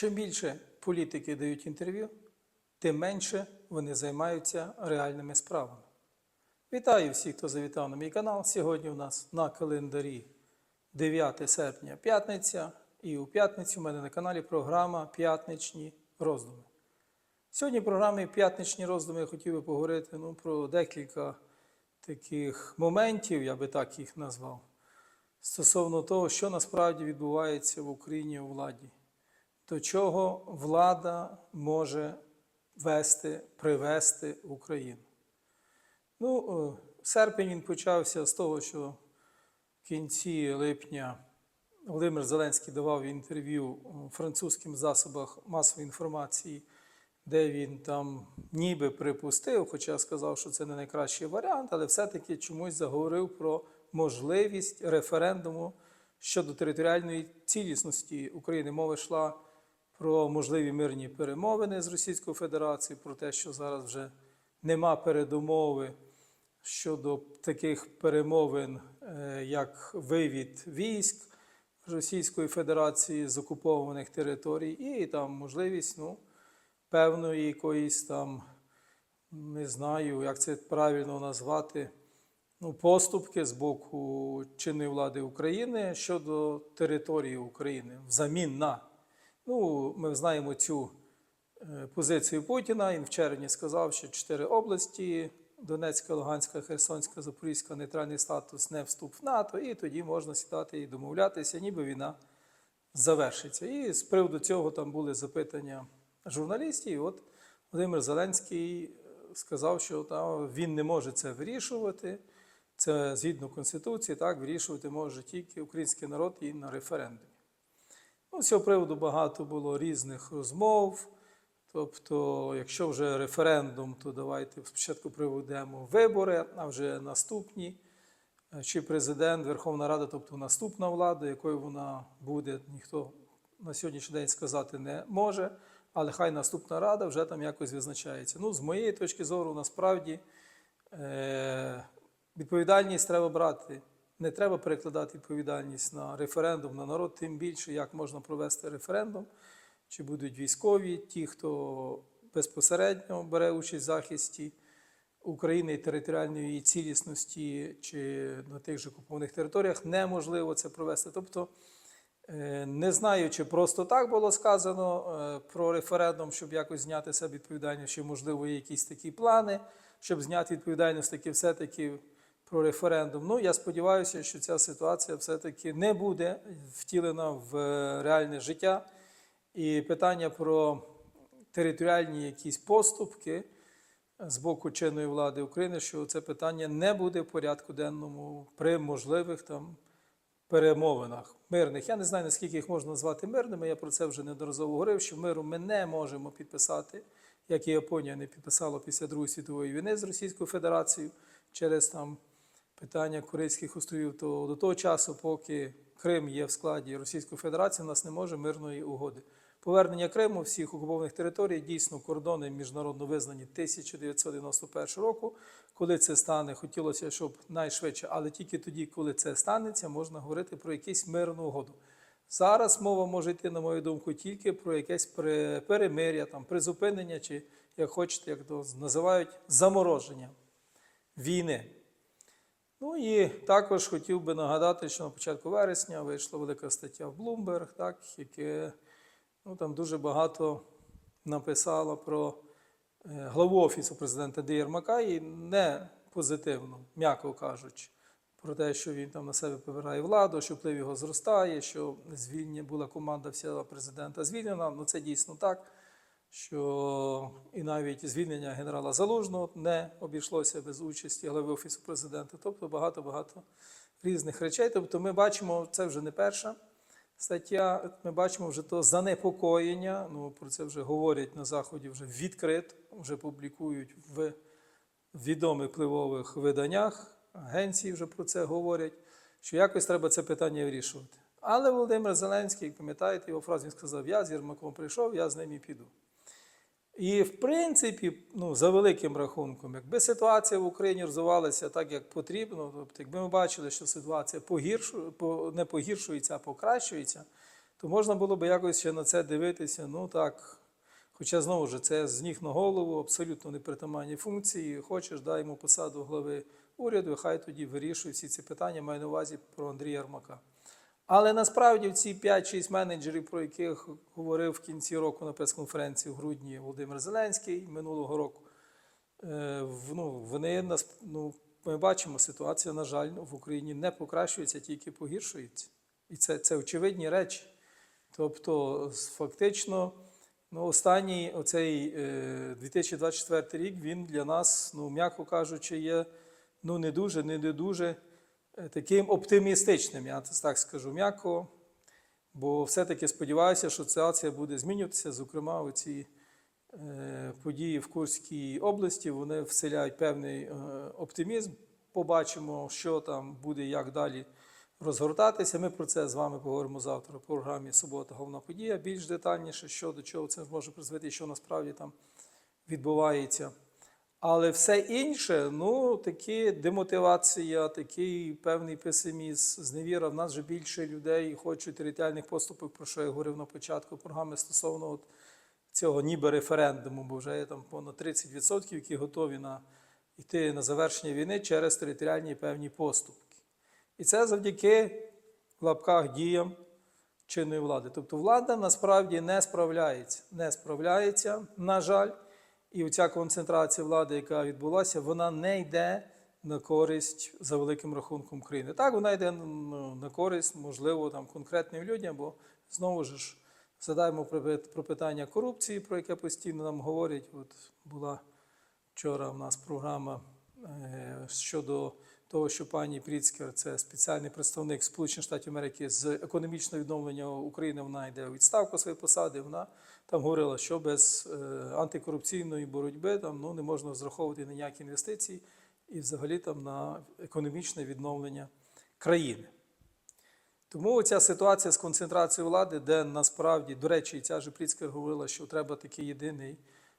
Чим більше політики дають інтерв'ю, тим менше вони займаються реальними справами. Вітаю всіх, хто завітав на мій канал. Сьогодні у нас на календарі 9 серпня п'ятниця, і у п'ятницю у мене на каналі програма П'ятничні роздуми. Сьогодні в програмі П'ятничні роздуми я хотів би поговорити ну, про декілька таких моментів, я би так їх назвав, стосовно того, що насправді відбувається в Україні у владі, до чого влада може вести, привести Україну. Ну, е, серпень він почався з того, що в кінці липня Володимир Зеленський давав інтерв'ю у французьким засобах масової інформації, де він там ніби припустив, хоча сказав, що це не найкращий варіант, але все-таки чомусь заговорив про можливість референдуму щодо територіальної цілісності України. Мова йшла про можливі мирні перемовини з Російською Федерацією, про те, що зараз вже нема передумови щодо таких перемовин, е, як вивід військ Російської Федерації з окупованих територій, і там можливість ну, певної якоїсь там, не знаю, як це правильно назвати, ну, поступки з боку чинної влади України щодо території України взамін на. Ну, ми знаємо цю е, позицію Путіна. Він в червні сказав, що чотири області Донецька, Луганська, Херсонська, Запорізька, нейтральний статус, не вступ в НАТО, і тоді можна сідати і домовлятися, ніби війна завершиться. І з приводу цього там були запитання журналістів. І от Володимир Зеленський сказав, що там, він не може це вирішувати. Це згідно Конституції, так вирішувати може тільки український народ і на референдумі. Ну, з цього приводу багато було різних розмов. Тобто, якщо вже референдум, то давайте спочатку проведемо вибори, а вже наступні, е, чи президент, Верховна Рада, тобто наступна влада, якою вона буде, ніхто на сьогоднішній день сказати не може, але хай наступна рада вже там якось визначається. Ну, з моєї точки зору, насправді е- відповідальність треба брати. Не треба перекладати відповідальність на референдум, на народ, тим більше, як можна провести референдум чи будуть військові, ті, хто безпосередньо бере участь в захисті України і територіальної цілісності, чи на тих же окупованих територіях, неможливо це провести. Тобто, е, не знаю, чи просто так було сказано е, про референдум, щоб якось зняти себе відповідальність, чи можливо є якісь такі плани, щоб зняти відповідальність таки все-таки про референдум. Ну, я сподіваюся, що ця ситуація все-таки не буде втілена в е, реальне життя. І питання про територіальні якісь поступки з боку чинної влади України, що це питання не буде в порядку денному при можливих там перемовинах мирних. Я не знаю, наскільки їх можна назвати мирними. Я про це вже неодноразово говорив, що миру ми не можемо підписати, як і Японія не підписала після Другої світової війни з Російською Федерацією через там питання Корейських островів. То до того часу, поки Крим є в складі Російської Федерації, у нас не може мирної угоди. Повернення Криму всіх окупованих територій дійсно кордони міжнародно визнані 1991 року. Коли це стане, хотілося, щоб найшвидше, але тільки тоді, коли це станеться, можна говорити про якусь мирну угоду. Зараз мова може йти, на мою думку, тільки про якесь перемир'я, там, призупинення, чи, як хочете, як то називають, замороження війни. Ну і також хотів би нагадати, що на початку вересня вийшла велика стаття в Bloomberg, так, яке ну, там дуже багато написало про е, главу Офісу президента Ди Єрмака і не позитивно, м'яко кажучи, про те, що він там на себе побирає владу, що вплив його зростає, що звільнення була команда вся президента звільнена. Ну це дійсно так. Що і навіть звільнення генерала Залужного не обійшлося без участі глави Офісу президента. Тобто багато-багато різних речей. Тобто, ми бачимо, це вже не перша стаття. Ми бачимо вже то занепокоєння. Ну про це вже говорять на заході, вже відкрито, вже публікують в відомих впливових виданнях. Агенції вже про це говорять. Що якось треба це питання вирішувати. Але Володимир Зеленський, як пам'ятаєте, його фразу він сказав: Я з Єрмаком прийшов, я з ним і піду. І, в принципі, ну, за великим рахунком, якби ситуація в Україні розвивалася так, як потрібно, тобто, якби ми бачили, що ситуація погіршує, не погіршується, а покращується, то можна було б якось ще на це дивитися. Ну так, хоча знову ж це з ніг на голову, абсолютно непритаманні функції. Хочеш, дай йому посаду глави уряду, хай тоді вирішує всі ці питання, маю на увазі про Андрія Ярмака. Але насправді ці 5-6 менеджерів, про яких говорив в кінці року на прес-конференції в грудні Володимир Зеленський минулого року, е, ну, вони нас, ну, ми бачимо, ситуація, на жаль, в Україні не покращується, тільки погіршується. І це, це очевидні речі. Тобто, фактично, ну, останній оцей е, 2024 рік він для нас, ну, м'яко кажучи, є ну, не дуже, не дуже е, таким оптимістичним, я так скажу м'яко. Бо все-таки сподіваюся, що ситуація буде змінюватися. Зокрема, оці е, події в Курській області вони вселяють певний е, оптимізм. Побачимо, що там буде, як далі розгортатися. Ми про це з вами поговоримо завтра в програмі Субота головна подія. Більш детальніше, що до чого це може призвести, що насправді там відбувається. Але все інше, ну, такі демотивація, такий певний песимізм, зневіра. В нас вже більше людей хочуть територіальних поступок, про що я говорив на початку програми стосовно от цього ніби референдуму, бо вже є там понад 30%, які готові на йти на завершення війни через територіальні певні поступки. І це завдяки в лапках діям чинної влади. Тобто влада насправді не справляється. Не справляється, на жаль. І оця концентрація влади, яка відбулася, вона не йде на користь за великим рахунком країни. Так, вона йде ну, на користь, можливо, там конкретним людям, бо знову ж задаємо про питання корупції, про яке постійно нам говорять. От була вчора в нас програма е, щодо того, що пані Пріцкер, це спеціальний представник Сполучених Штатів Америки з економічного відновлення України. Вона йде у відставку своєї посади. Вона там говорила, що без е, антикорупційної боротьби там ну не можна розраховувати на ніякі інвестиції і взагалі там на економічне відновлення країни. Тому ця ситуація з концентрацією влади, де насправді, до речі, ця же Пріцкер говорила, що треба такий єдиний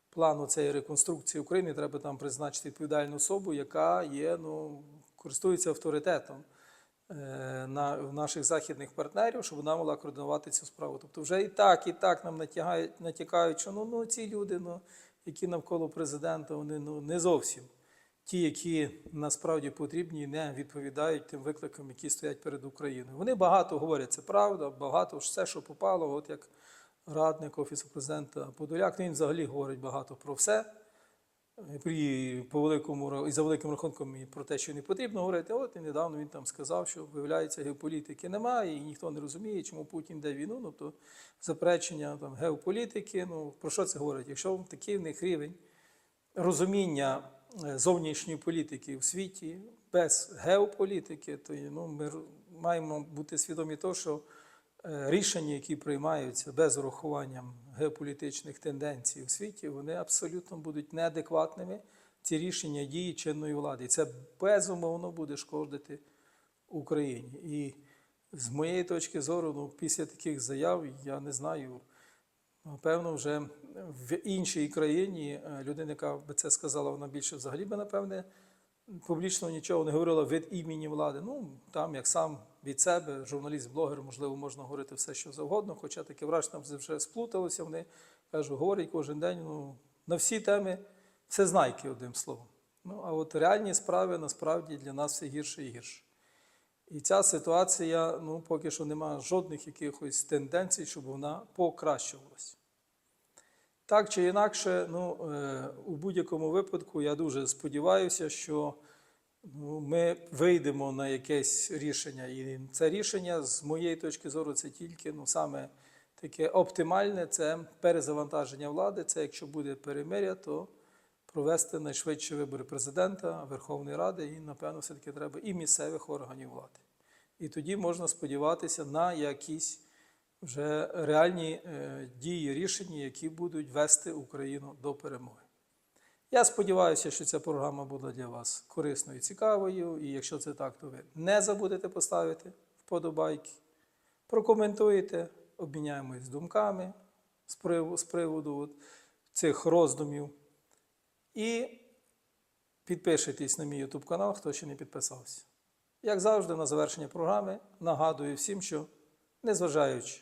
план цієї реконструкції України, треба там призначити відповідальну особу, яка є, ну, користується авторитетом е, на, в наших західних партнерів, щоб вона могла координувати цю справу. Тобто вже і так, і так нам натягають, натякають, що ну, ну, ці люди, ну, які навколо президента, вони ну, не зовсім ті, які насправді потрібні, і не відповідають тим викликам, які стоять перед Україною. Вони багато говорять, це правда, багато все, що попало, от як радник Офісу президента Подоляк, він взагалі говорить багато про все. І, по великому, і за великим рахунком і про те, що не потрібно говорити. От і недавно він там сказав, що виявляється, геополітики немає, і ніхто не розуміє, чому Путін йде війну. Ну, то заперечення там, геополітики. Ну, про що це говорить? Якщо такий в них рівень розуміння е, зовнішньої політики в світі без геополітики, то ну, ми маємо бути свідомі того, що е, рішення, які приймаються без урахування геополітичних тенденцій у світі, вони абсолютно будуть неадекватними. Ці рішення дії чинної влади. Це безумовно буде шкодити Україні. І з моєї точки зору, ну, після таких заяв, я не знаю, Напевно, вже в іншій країні е, людина, яка би це сказала, вона більше взагалі би, напевне, публічно нічого не говорила від імені влади. Ну, там, як сам від себе, журналіст, блогер, можливо, можна говорити все, що завгодно, хоча таке враження там вже сплуталося. Вони кажу, говорять кожен день ну, на всі теми все знайки, одним словом. Ну, а от реальні справи насправді для нас все гірше і гірше. І ця ситуація, ну, поки що немає жодних якихось тенденцій, щоб вона покращувалася. Так чи інакше, ну, е, у будь-якому випадку я дуже сподіваюся, що ну, ми вийдемо на якесь рішення. І це рішення, з моєї точки зору, це тільки ну, саме таке оптимальне це перезавантаження влади. Це якщо буде перемиря, то провести найшвидші вибори президента, Верховної Ради і, напевно, все-таки треба і місцевих органів влади. І тоді можна сподіватися на якісь вже реальні е, дії, рішення, які будуть вести Україну до перемоги. Я сподіваюся, що ця програма буде для вас корисною і цікавою. І якщо це так, то ви не забудете поставити вподобайки, прокоментуєте, обміняємось думками з приводу, з приводу от цих роздумів. І підпишитесь на мій YouTube канал, хто ще не підписався. Як завжди, на завершення програми нагадую всім, що незважаючи